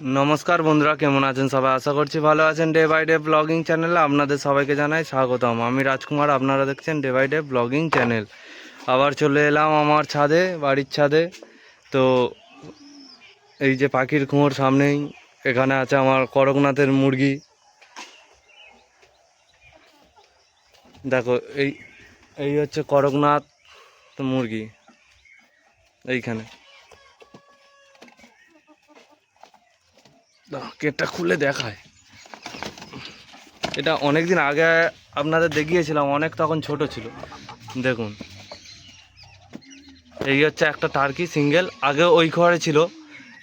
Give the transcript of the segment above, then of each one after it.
নমস্কার বন্ধুরা, কেমন আছেন সবাই? আশা করছি ভালো আছেন ডে বাই ডে ব্লগিং চ্যানেলে আপনাদের সবাইকে জানাই স্বাগতম। আমি রাজকুমার, আপনারা দেখছেন day by day blogging channel আবার চলে এলাম আমার ছাদে, বাড়ির ছাদে। তো এই যে পাখির কুঁয়োর সামনেই এখানে আছে আমার করকনাথের মুরগি। দেখো, এই এই হচ্ছে করকনাথ মুরগি, এইখানে। গেটটা খুলে দেখায় এটা অনেক দিন আগে আপনাদের দেখিয়েছিলাম, অনেক তখন ছোট ছিল। দেখুন। এই হচ্ছে একটা টার্কি সিঙ্গেল আগে ওই ঘরে ছিল,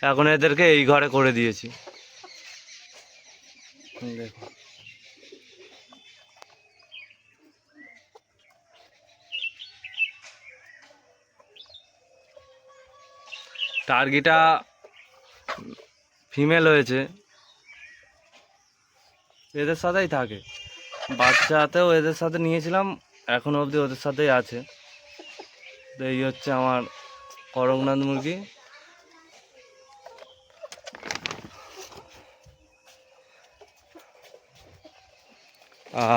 এখন এদেরকে এই ঘরে করে দিয়েছি। দেখুন। টার্কিটা ফিমেল হয়েছে। এদের সাথেই থাকে। বাচ্চাতেও এদের সাথে নিয়েছিলাম, এখন অবধি ওদের সাথেই আছে। তো এই হচ্ছে আমার করকনাথ মুরগি।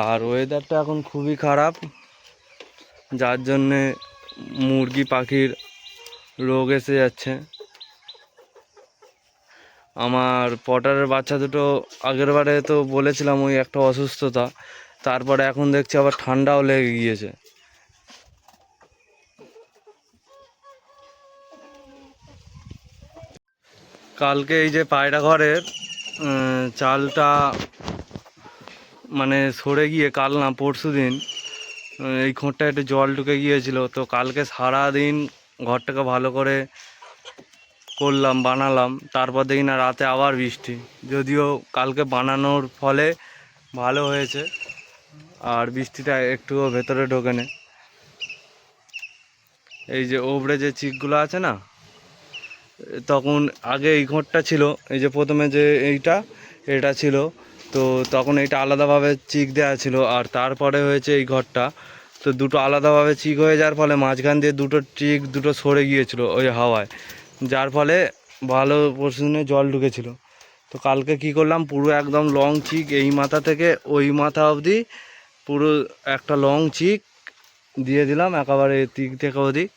আর ওয়েদারটা এখন খুবই খারাপ, যার জন্যে মুরগি, পাখির রোগ এসে যাচ্ছে। আমার পটারের বাচ্চা দুটো আগের বারে তো বলেছিলাম ওই একটা অসুস্থতা, তারপরে এখন দেখছি আবার ঠান্ডাও লেগে গিয়েছে। কালকে এই যে পায়রা ঘরের চালটা মানে সরে গিয়ে কাল না পরশু দিন, এই খোঁটটা একটু জল ঢুকে গিয়েছিল, তো কালকে সারা দিন ঘরটাকে ভালো করে করলাম, বানালাম। তারপর দেখি না, রাতে আবার বৃষ্টি। যদিও কালকে বানানোর ফলে ভালো হয়েছে। আর বৃষ্টিটা একটুও ভেতরে ঢোকেনি। এই যে ওপরে যে চিকগুলো আছে না, তখন আগে এই ঘরটা ছিল, এই যে প্রথমে যে এইটা, এটা ছিল। তো তখন এইটা আলাদাভাবে চিক দেওয়া ছিল, আর তারপরে হয়েছে এই ঘরটা। তো দুটো আলাদাভাবে চিক হয়ে যাওয়ার ফলে মাঝখান দিয়ে দুটো চিক, দুটো সরে গিয়েছিল ওই হাওয়ায়। যার ফলে ভালো পরশুদিনে জল ঢুকেছিল। তো কালকে কি করলাম, পুরো একদম লং চিক এই মাথা থেকে ওই মাথা অবধি পুরো একটা লং চিক দিয়ে দিলাম একেবারে দিক থেকে ওদিক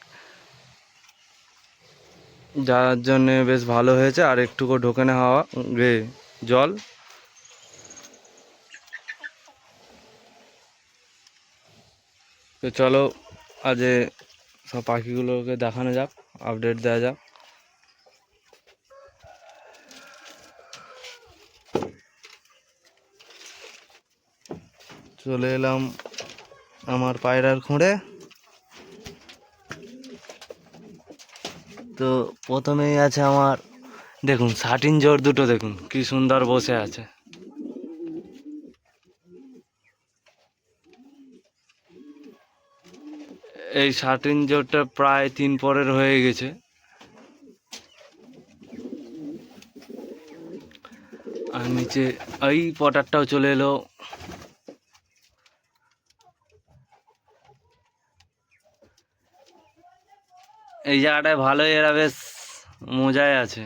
যার জন্যে বেশ ভালো হয়েছে, আর একটুকু ঢোকে না হাওয়া রে জল। তো চলো আজ সব পাখিগুলোকে দেখানো যাক আপডেট দেওয়া যাক। চলে এলাম আমার পায়রার খুঁড়ে। তো প্রথমেই আছে আমার, দেখুন সাটিন জোর দুটো, দেখুন, কি সুন্দর বসে আছে। এই সাটিন জোরটা প্রায় তিন পরের হয়ে গেছে। আর নিচে এই পটারটাও চলে এলো। এই জায়গাটায় ভালোই এরা বেশ মজায় আছে।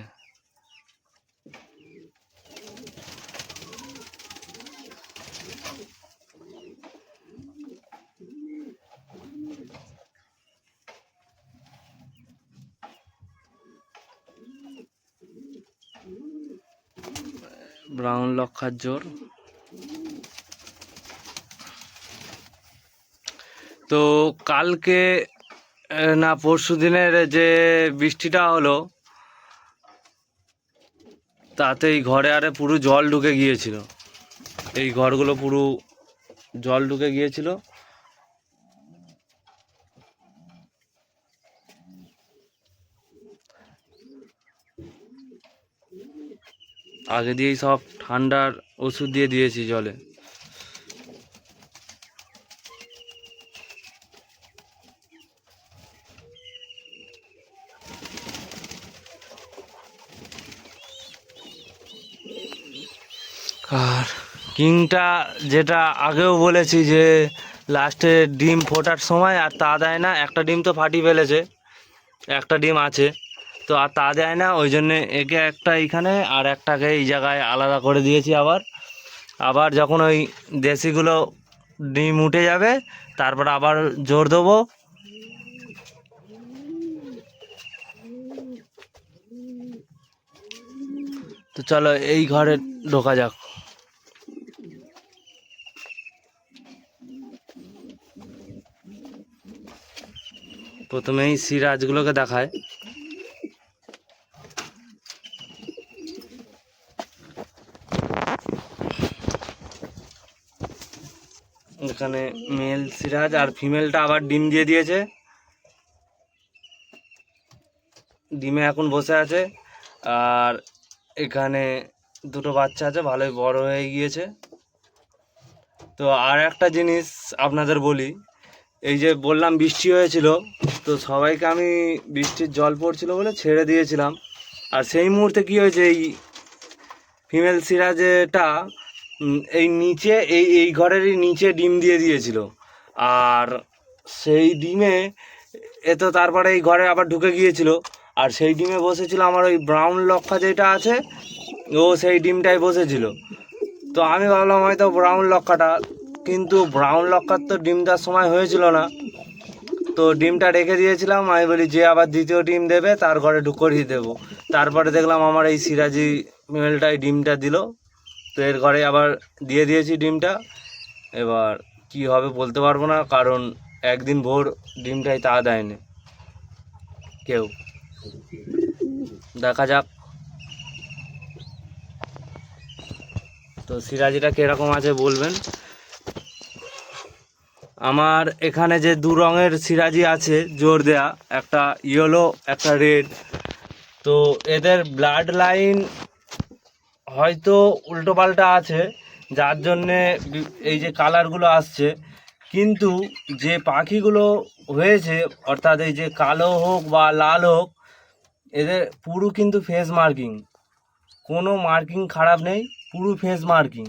ব্রাউন লক্ষার জোর। তো কালকে না, পরশু দিনের যে বৃষ্টিটা হলো, তাতে এই ঘরে আরে পুরো জল ঢুকে গিয়েছিল। এই ঘরগুলো পুরো জল ঢুকে গিয়েছিল। আগে দিয়েই সব ঠান্ডার ওষুধ দিয়ে দিয়েছি জলে। কিংটা যেটা আগেও বলেছি যে লাস্টে ডিম ফোটার সময় আর তা দেয় না, একটা ডিম তো ফাটিয়ে ফেলেছে, একটা ডিম আছে, তো আর তা দেয় না, ওই জন্যে একে একটা এইখানে আর একটাকে এই জায়গায় আলাদা করে দিয়েছি আবার। আবার যখন ওই দেশিগুলো ডিম উঠে যাবে, তারপর আবার জোর দেবো। তো চলো এই ঘরে ঢোকা যাক। প্রথমেই সিরাজগুলোকে দেখায়। এখানে মেল সিরাজ আর ফিমেলটা আবার ডিম দিয়ে দিয়েছে। ডিমে এখন বসে আছে। আর এখানে দুটো বাচ্চা আছে, ভালোই বড় হয়ে গিয়েছে। তো আর একটা জিনিস আপনাদের বলি এই যে বললাম বৃষ্টি হয়েছিল, তো সবাইকে আমি বৃষ্টির জল পড়ছিল বলে ছেড়ে দিয়েছিলাম। আর সেই মুহূর্তে কি হয়েছে, এই ফিমেল সিরাজেটা এই নিচে, এই এই ঘরেরই নিচে ডিম দিয়ে দিয়েছিল। আর সেই ডিমে এ তো তারপরে এই ঘরে আবার ঢুকে গিয়েছিল। আর সেই ডিমে বসেছিল আমার ওই ব্রাউন লক্ষা যেটা আছে, ও সেই ডিমটাই বসেছিল। তো আমি ভাবলাম হয়তো ব্রাউন লক্ষাটা কিন্তু ব্রাউন লক্ষার তো ডিম দেওয়ার সময় হয়েছিল না। তো ডিমটা রেখে দিয়েছিলাম, আমি বলি যে আবার দ্বিতীয় ডিম দেবে, তার ঘরে করিয়ে দেবো। তারপরে দেখলাম আমার এই সিরাজি মেলটাই ডিমটা দিল, তো এর ঘরে আবার দিয়ে দিয়েছি ডিমটা। এবার কি হবে বলতে পারব না, কারণ একদিন ভোর ডিমটাই তা দেয়নি। কেউ। দেখা যাক। তো সিরাজিটা কীরকম আছে বলবেন। আমার এখানে যে দু রঙের সিরাজি আছে, জোর দেয়া, একটা ইয়েলো একটা রেড তো এদের ব্লাড লাইন হয়তো উল্টো পাল্টা আছে, যার জন্যে এই যে কালারগুলো আসছে। কিন্তু যে পাখিগুলো হয়েছে, অর্থাৎ এই যে কালো হোক বা লাল হোক, এদের পুরো কিন্তু ফেস মার্কিং কোনো মার্কিং খারাপ নেই, পুরো ফেস মার্কিং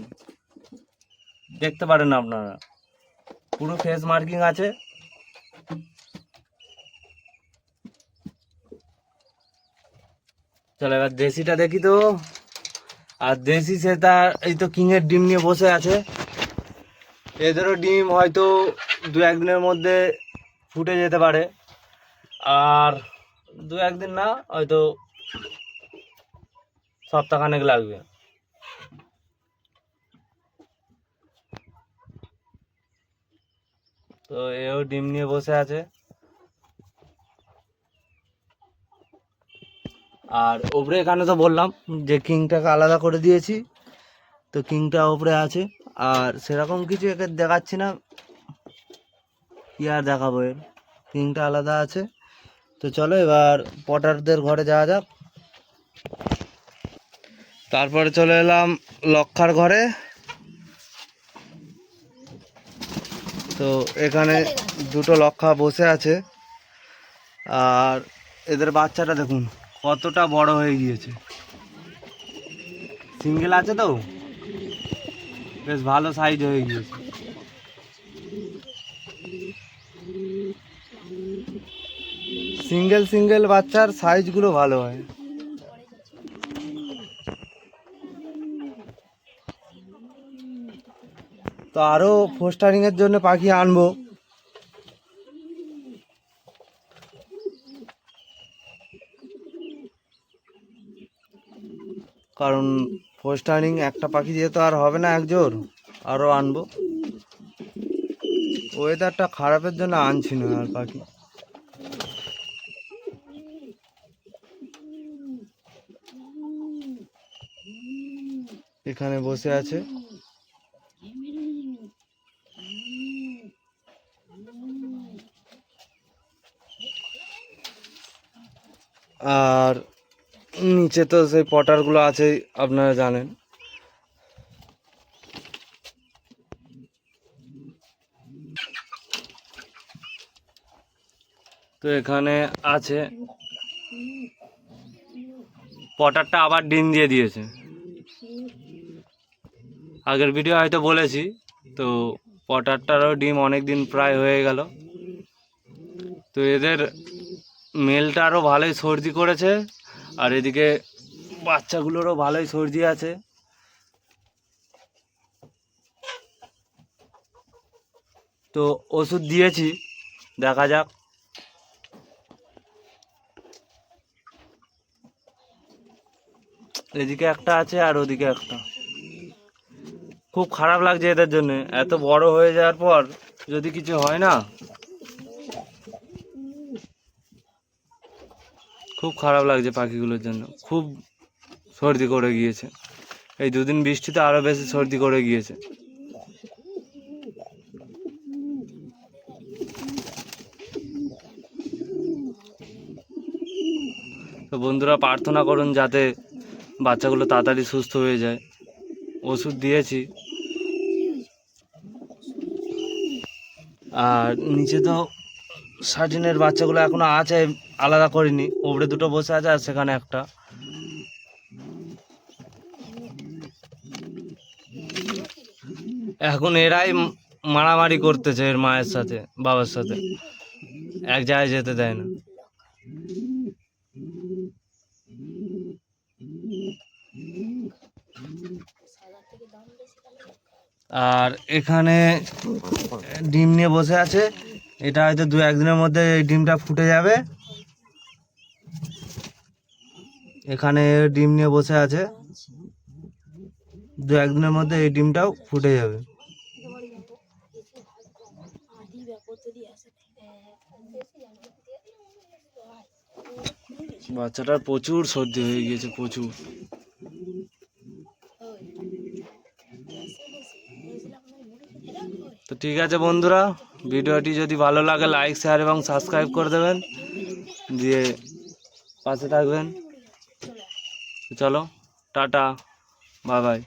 দেখতে পারেন আপনারা। পুরো ফেস মার্কিং আছে। চলো এবার দেশিটা দেখি তো। আর দেশি সে তার এই তো কিংয়ের ডিম নিয়ে বসে আছে। এদেরও ডিম হয়তো দু একদিনের মধ্যে ফুটে যেতে পারে। আর দু একদিন না, হয়তো সপ্তাহখানেক লাগবে। তো এও ডিম নিয়ে বসে আছে। আর ওপরে এখানে তো বললাম যে কিংটাকে আলাদা করে দিয়েছি, তো কিংটা ওপরে আছে। আর সেরকম কিছু একে দেখাচ্ছি না, কি আর দেখাবো এর? কিংটা আলাদা আছে। তো চলো এবার পটারদের ঘরে যাওয়া যাক। তারপরে চলে এলাম লক্ষার ঘরে। তো এখানে দুটো লক্ষা বসে আছে। আর এদের বাচ্চাটা দেখুন, কতটা বড় হয়ে গিয়েছে। সিঙ্গেল আছে তো? বেশ ভালো সাইজ হয়ে গিয়েছে। সিঙ্গেল সিঙ্গেল বাচ্চার সাইজগুলো ভালো হয়। তো আরও ফোস্টারিংয়ের জন্য পাখি আনব। কারণ ফোস্টারিং একটা পাখি দিয়ে তো আর হবে না, একজোর। আরও আনব। ওয়েদারটা খারাপের জন্য আনছি না আর পাখি। এখানে বসে আছে। আর নিচে তো সেই পটারগুলো আছেই আপনারা জানেন। তো এখানে আছে। পটারটা আবার ডিম দিয়ে দিয়েছে। আগের ভিডিও হয়তো বলেছি, তো পটারটারও ডিম অনেক দিন প্রায় হয়ে গেল। তো এদের মেলটা আরও ভালোই সর্দি করেছে, আর এদিকে বাচ্চাগুলোরও ভালোই সর্দি আছে। তো ওষুধ দিয়েছি, দেখা যাক। এদিকে একটা আছে আর ওদিকে একটা। খুব খারাপ লাগছে এদের জন্য, এত বড় হয়ে যাওয়ার পর যদি কিছু হয় না খুব খারাপ লাগছে পাখিগুলোর জন্য। খুব সর্দি করে গিয়েছে। এই দুদিন বৃষ্টিতে আরও বেশি সর্দি করে গিয়েছে। তো বন্ধুরা, প্রার্থনা করুন যাতে বাচ্চাগুলো তাড়াতাড়ি সুস্থ হয়ে যায়। ওষুধ দিয়েছি। আর নিচে তো সাটিনের বাচ্চাগুলো এখনও আছে। আলাদা করিনি। ওপরে দুটো বসে আছে আর সেখানে একটা। এখন এরাই মারামারি করতেছে এর মায়ের সাথে, বাবার সাথে। এক জায়গায় যেতে দেয় না। আর এখানে ডিম নিয়ে বসে আছে। এটা হয়তো দু একদিনের মধ্যে এই ডিমটা ফুটে যাবে। এখানে ডিম নিয়ে বসে আছে। দু একদিনের মধ্যে এই ডিমটাও ফুটে যাবে। বাচ্চাটার প্রচুর সর্দি হয়ে গিয়েছে, প্রচুর। তো ঠিক আছে বন্ধুরা, ভিডিওটি যদি ভালো লাগে লাইক শেয়ার এবং সাবস্ক্রাইব করে দেবেন। দিয়ে পাশে থাকবেন। চলো টাটা বাই বাই